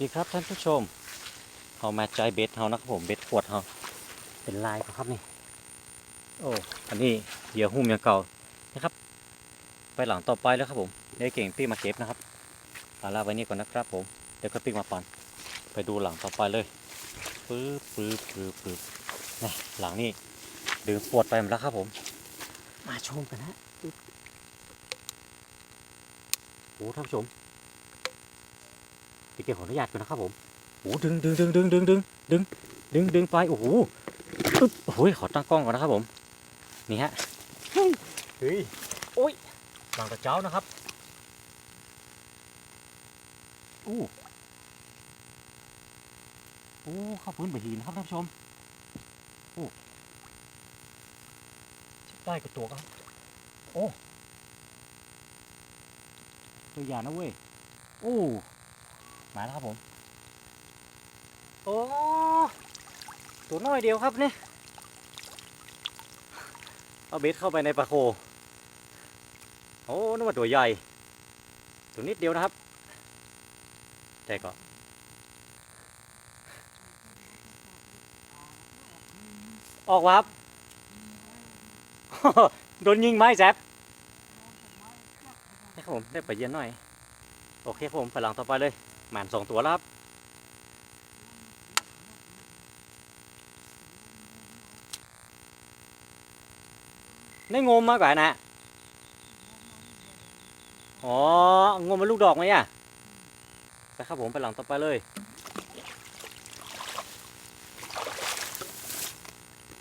ดีครับท่านผู้ชมเฮามาใจเบ็ดเฮานะครับผมเบ็ดขวดเฮาเป็นลายครับนี่ โอ้อันนี้เหยื่อหุ้มอย่างเก่านะครับ ไปหลังต่อไปแล้วครับผมได้เก่งพี่มาเก็บนะครับเอาลาไว้นี่ก่อนนะครับผมเดี๋ยวก็ปิ๊กมาปันไปดูหลังต่อไปเลยปึ๊บปึ๊บปึ๊บปึ๊บนี่หลังนี่ดึงปวดไปหมดแล้วครับผม มาชมกันฮะปึ๊บโอ้ท่านผู้ชม พี่เก็บขออนุญาตก่อนนะครับผมโอ้ดึงดึงดึงดึงดึงดึงดึงดึงดึงไปโอ้โหอึ๊บโอ้ยขอตั้งกล้องก่อนนะครับผม นี่ฮะเฮ้ยเฮ้ยโอ้ยหลังตะเจ้านะครับอู้โอ้เข้าพื้นไปทีนครับท่านผู้ชมโอ้ได้กับตัวครับโอ้ตัวใหญ่นะเว้ยโอ้ มาแล้วครับผม โอ้ตัวน้อยเดียวครับเนี่ยเอาเบ็ดเข้าไปในปลาโค โอ้นึกว่าตัวใหญ่ ตัวนิดเดียวนะครับ แต่ก็ออกวะครับโดนยิงไหมแจ๊บนี่ครับผมได้ไปเย็นหน่อย โอเคครับผมไปหลังต่อไปเลย หมานสองตัวครับได้งมมากกว่านะอ๋องมเป็นลูกดอกไหมอะไปครับผมไปหลังต่อไปเลย